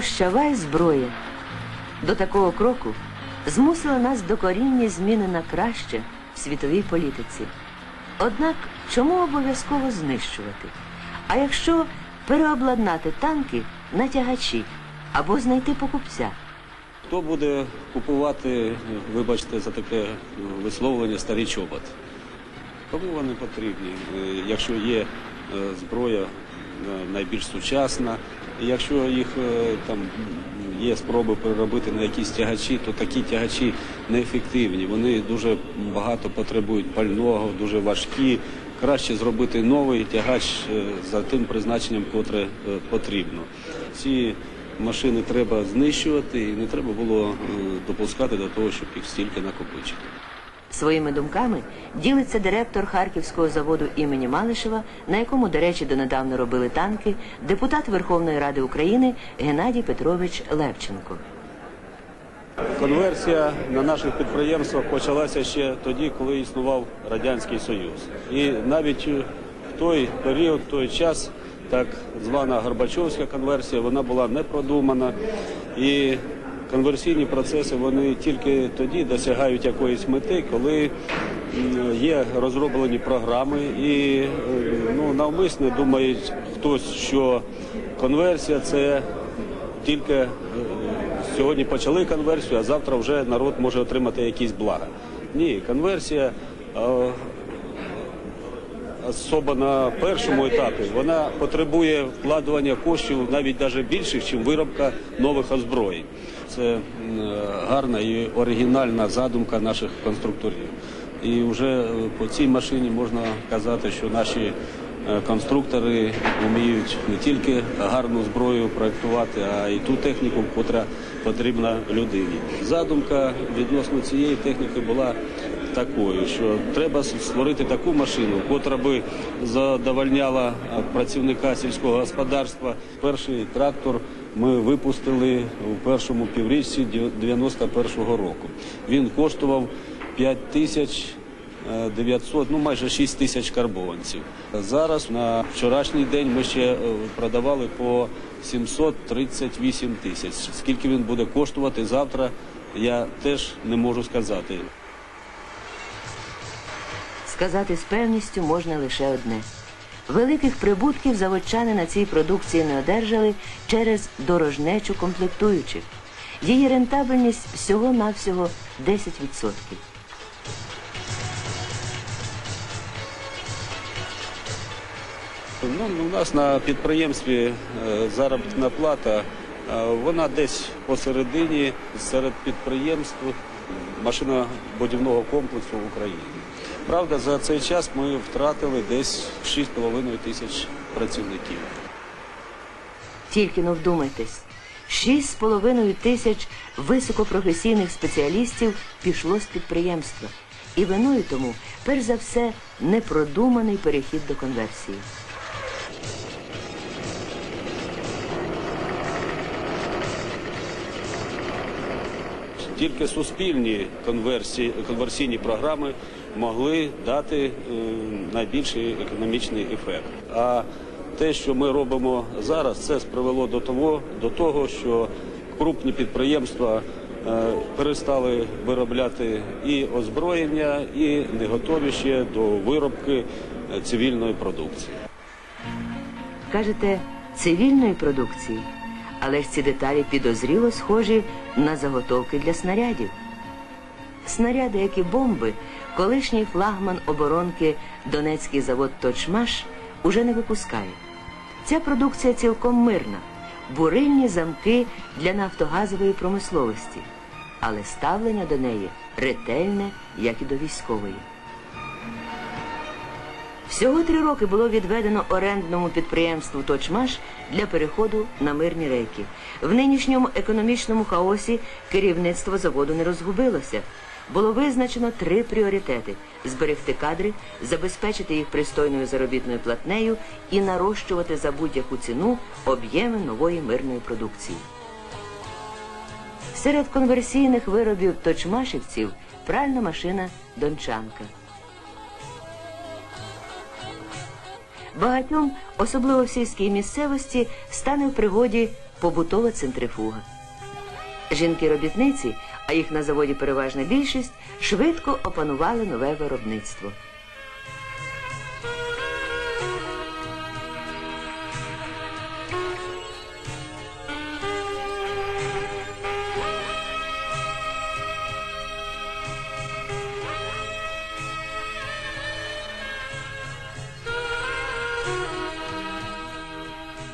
Прощавай зброя. До такого кроку змусили нас докорінні зміни на краще в світовій політиці. Однак чому обов'язково знищувати? А якщо переобладнати танки на тягачі або знайти покупця? Хто буде купувати, вибачте, за таке висловлення старий чобот? Кому вони потрібні? Е, Якщо є е, зброя е, найбільш сучасна, якщо їх е, там є спроби переробити на якісь тягачі, то такі тягачі неефективні. Вони дуже багато потребують пального, дуже важкі. Краще зробити новий тягач е, за тим призначенням, котре е, потрібно. Ці машини треба знищувати і не треба було е, допускати до того, щоб їх стільки накопичити. Своїми думками ділиться директор Харківського заводу імені Малишева, на якому, до речі, донедавна робили танки, депутат Верховної Ради України Геннадій Петрович Левченко. Конверсія на наших підприємствах почалася ще тоді, коли існував Радянський Союз. І навіть в той період, в той час, так звана Горбачовська конверсія, вона була не продумана. І конверсійні процеси вони тільки тоді досягають якоїсь мети, коли є розроблені програми і е, ну, навмисне думають хтось, що конверсія це тільки е, сьогодні почали конверсію, а завтра вже народ може отримати якісь блага. Ні, конверсія. е, Особа на першому етапі вона потребує вкладування коштів навіть навіть більших, ніж виробка нових озброєнь. Це гарна і оригінальна задумка наших конструкторів. І вже е, по цій машині можна казати, що наші е, конструктори вміють не тільки гарну зброю проектувати, а й ту техніку, котра потрібна людині. Задумка відносно цієї техніки була такою, що треба створити таку машину, котра би задовольняла е, працівника сільського господарства. Перший трактор ми випустили у першому півріччі 91-го року. Він коштував 5 тисяч. е, 900, ну майже 6 тисяч карбованців. Зараз на вчорашній день ми ще е, продавали по 738 тисяч. Скільки він буде коштувати завтра, я теж не можу сказати. Сказати з певністю можна лише одне. Великих прибутків заводчани на цій продукції не одержали через дорожнечу комплектуючих. Її рентабельність всього-навсього 10%. Ну, у нас на підприємстві е, заробітна плата, е, вона десь посередині серед підприємств машинобудівного комплексу в Україні. Правда, за цей час ми втратили десь 6,5 тисяч працівників. Тільки но вдумайтесь, 6,5 тисяч високопрофесійних спеціалістів пішло з підприємства. І виною тому, перш за все, непродуманий перехід до конверсії. Тільки суспільні конверсії, конверсійні програми могли дати е, найбільший економічний ефект. А те, що ми робимо зараз, це привело до того, до того що крупні підприємства е, перестали виробляти і озброєння, і не готові ще до виробки е, цивільної продукції. Кажете, цивільної продукції. Але ж ці деталі підозріло схожі на заготовки для снарядів. Снаряди, як і бомби, колишній флагман оборонки Донецький завод Точмаш уже не випускає. Ця продукція цілком мирна, бурильні замки для нафтогазової промисловості, але ставлення до неї ретельне, як і до військової. Всього три роки було відведено орендному підприємству Точмаш для переходу на мирні рейки. В нинішньому економічному хаосі керівництво заводу не розгубилося. Було визначено три пріоритети: зберегти кадри, забезпечити їх пристойною заробітною платнею і нарощувати за будь-яку ціну об'єми нової мирної продукції. Серед конверсійних виробів точмашівців пральна машина Дончанка. багатьом, особливо в сільській місцевості, стане в пригоді побутова центрифуга. Жінки-робітниці, а їх на заводі переважна більшість, швидко опанували нове виробництво.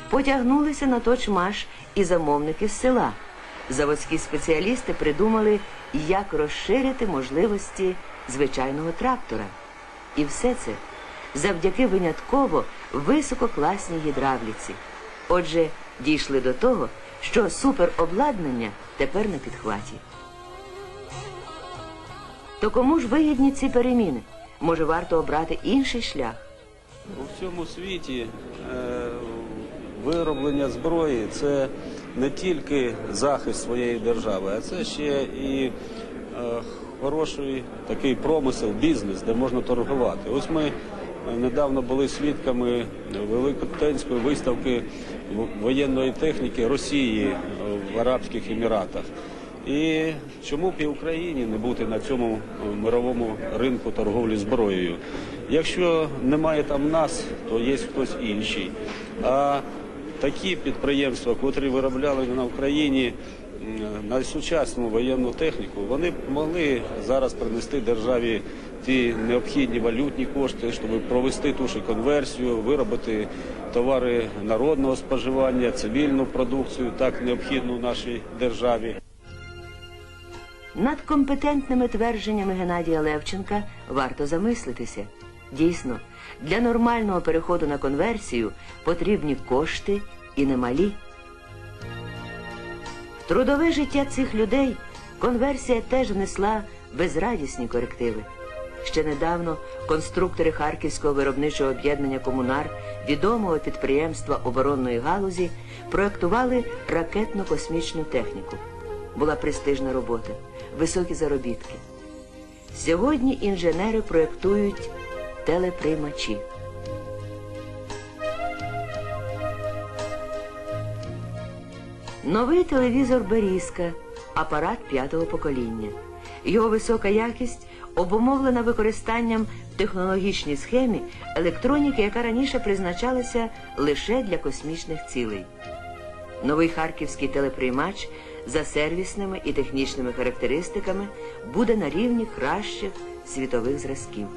Потягнулися на точмаш і замовники з села. Заводські спеціалісти придумали, як розширити можливості звичайного трактора. І все це завдяки винятково висококласній гідравліці. Отже, дійшли до того, що суперобладнання тепер на підхваті. То кому ж вигідні ці переміни? Може, варто обрати інший шлях? У всьому світі е, вироблення зброї це не тільки захист своєї держави, а це ще і е, хороший такий промисел, бізнес, де можна торгувати. Ось ми е, недавно були свідками великотенської виставки воєнної техніки Росії е, в Арабських Еміратах. І чому б і Україні не бути на цьому е, мировому ринку торговлі зброєю? Якщо немає там нас, то є хтось інший. А такі підприємства, котрі виробляли на Україні м, найсучасну воєнну техніку, вони б могли зараз принести державі ті необхідні валютні кошти, щоб провести ту ж конверсію, виробити товари народного споживання, цивільну продукцію, так необхідну нашій державі. Над компетентними твердженнями Геннадія Левченка варто замислитися. Дійсно, для нормального переходу на конверсію потрібні кошти і немалі. В трудове життя цих людей конверсія теж внесла безрадісні корективи. Ще недавно конструктори Харківського виробничого об'єднання Комунар, відомого підприємства оборонної галузі, проектували ракетно-космічну техніку. Була престижна робота, високі заробітки. Сьогодні інженери проєктують телеприймачі. Новий телевізор Берізка, апарат п'ятого покоління. Його висока якість обумовлена використанням в технологічній схемі електроніки, яка раніше призначалася лише для космічних цілей. Новий харківський телеприймач за сервісними і технічними характеристиками буде на рівні кращих світових зразків.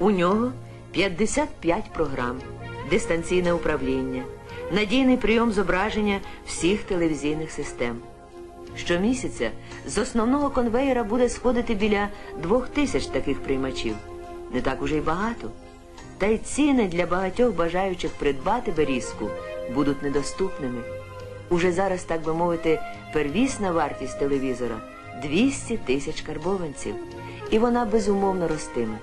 У нього 55 програм, дистанційне управління, надійний прийом зображення всіх телевізійних систем. Щомісяця з основного конвеєра буде сходити біля двох тисяч таких приймачів. Не так уже й багато. Та й ціни для багатьох бажаючих придбати берізку будуть недоступними. Уже зараз, так би мовити, первісна вартість телевізора 200 тисяч карбованців, і вона безумовно ростиме.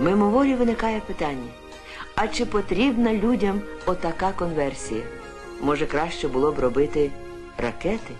Мимоволі виникає питання: а чи потрібна людям отака конверсія? Може, краще було б робити ракети?